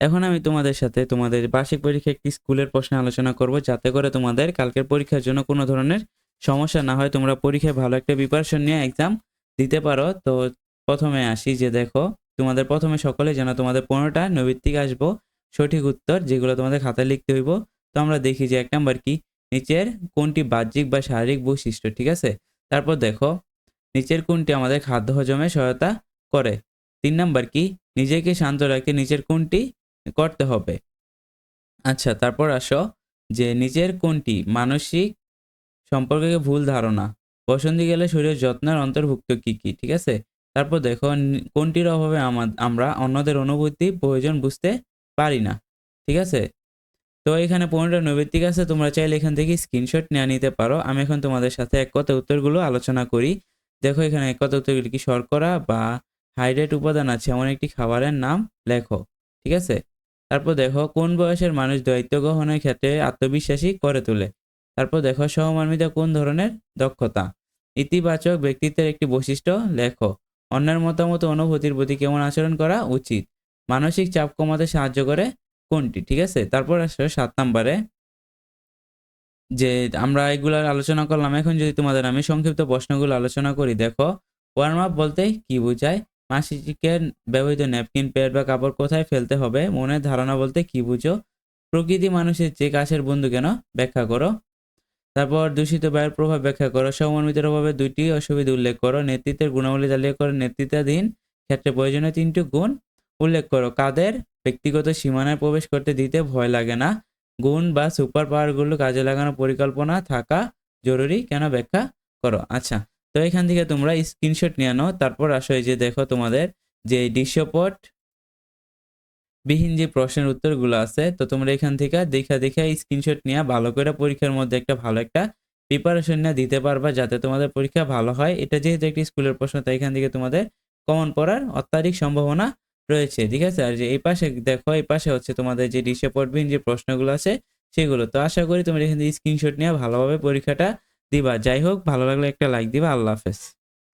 এখন আমি তোমাদের সাথে তোমাদের বার্ষিক পরীক্ষা একটি স্কুলের প্রশ্নে আলোচনা করব, যাতে করে তোমাদের কালকের পরীক্ষার জন্য কোনো ধরনের সমস্যা না হয়। তোমরা পরীক্ষায় ভালো একটা প্রিপারেশন নিয়ে এক্সাম দিতে পারো। তো প্রথমে আসি যে দেখো, তোমাদের প্রথমে সকলে যেন তোমাদের পনেরোটা নৈবিত্তিক আসব, সঠিক উত্তর যেগুলো তোমাদের খাতায় লিখতে হইব। তো আমরা দেখি যে এক নাম্বার কি? নিচের কোনটি বাহ্যিক বা শারীরিক বৈশিষ্ট্য, ঠিক আছে? তারপর দেখো, নিচের কোনটি আমাদের খাদ্য হজমে সহায়তা করে? তিন নাম্বার কি? নিজেকে শান্ত রাখতে নিচের কোনটি করতে হবে। আচ্ছা তারপর আসো যে নিজের কোনটি? মানসিক সম্পর্কে ভুল ধারণা। বসন্তি গেলে শরীরের যত্নের অন্তর্ভুক্ত কি কি? ঠিক আছে? তারপর দেখো, কোনটির অভাবে আমা- আমরা অন্যদের অনুভূতি, প্রয়োজন বুঝতে পারি না। ঠিক আছে? তো এখানে পনেরোটা নৈবেদিক আছে, তোমরা চাইলে এখান থেকে স্ক্রিনশট নিয়ে নিতে পারো। আমি এখন তোমাদের সাথে এক কথা উত্তরগুলো আলোচনা করি। দেখো এখানে এক কথা উত্তরগুলি কি? শর্করা বা হাইড্রেট উপাদান আছে, এমন একটি খাবারের নাম লেখো। ঠিক আছে? তারপর দেখো, কোন বয়সের মানুষ দায়িত্ব গ্রহণের ক্ষেত্রে আত্মবিশ্বাসী করে তোলে? তারপর দেখো, সহমর্মিতা কোন ধরনের দক্ষতা? ইতিবাচক ব্যক্তিত্বের একটি বৈশিষ্ট্য লেখো। অন্যের মতামত অনুভূতির প্রতি কেমন আচরণ করা উচিত? মানসিক চাপ কমাতে সাহায্য করে কোনটি? ঠিক আছে? তারপর আসো সাত নম্বরে। যে আমরা এগুলার আলোচনা করলাম, এখন যদি তোমাদের আমি সংক্ষিপ্ত প্রশ্নগুলো আলোচনা করি, দেখো ওয়ার্ম আপ বলতে কি বোঝায়? মাসিকের ব্যবহৃত ন্যাপকিন প্যাড বা কাপড় কোথায় ফেলতে হবে, মনের ধারণা বলতে কি বুঝো? প্রকৃতি মানুষের যে কাছের বন্ধু কেন? ব্যাখ্যা করো। তারপর দূষিত বায়ুর প্রভাব ব্যাখ্যা করো। সমন্বিতের অভাবে দুইটি অসুবিধা উল্লেখ করো। নেতৃত্বের গুণাবলী তালিকা করো নেতৃত্বাধীন ক্ষেত্রে প্রয়োজনীয় তিনটি গুণ উল্লেখ করো। কাদের? ব্যক্তিগত সীমানায় প্রবেশ করতে দিতে ভয় লাগে না। গুণ বা সুপার পাওয়ারগুলো কাজে লাগানোর পরিকল্পনা থাকা জরুরি। কেন ব্যাখ্যা করো? আচ্ছা। তো এখান থেকে তোমরা স্ক্রিনশট নিয়ে নাও, তারপর আসো এই যে দেখো তোমাদের যে দৃশ্যপট বিহীন যে প্রশ্নের উত্তরগুলো আছে, তো তোমরা এখান থেকে দেখা দেখা স্ক্রিনশট নিয়ে ভালো করে পরীক্ষার মধ্যে একটা ভালো একটা প্রিপারেশন নিয়ে দিতে পারবা যাতে তোমাদের পরীক্ষা ভালো হয়। এটা যেহেতু একটি স্কুলের প্রশ্ন, তাই এখান থেকে তোমাদের কমন পড়ার অত্যাধিক সম্ভাবনা রয়েছে, ঠিক আছে? আর যে এই পাশে দেখো, এই পাশে হচ্ছে তোমাদের যে দৃশ্যপটবিহীন যে প্রশ্নগুলো আছে, সেগুলো। তো আশা করি তোমরা এখান থেকে স্ক্রিনশট নিয়ে ভালোভাবে পরীক্ষাটা দিবা। যাই হোক ভালো লাগলে একটা লাইক দিবা। আল্লাহ হাফেজ।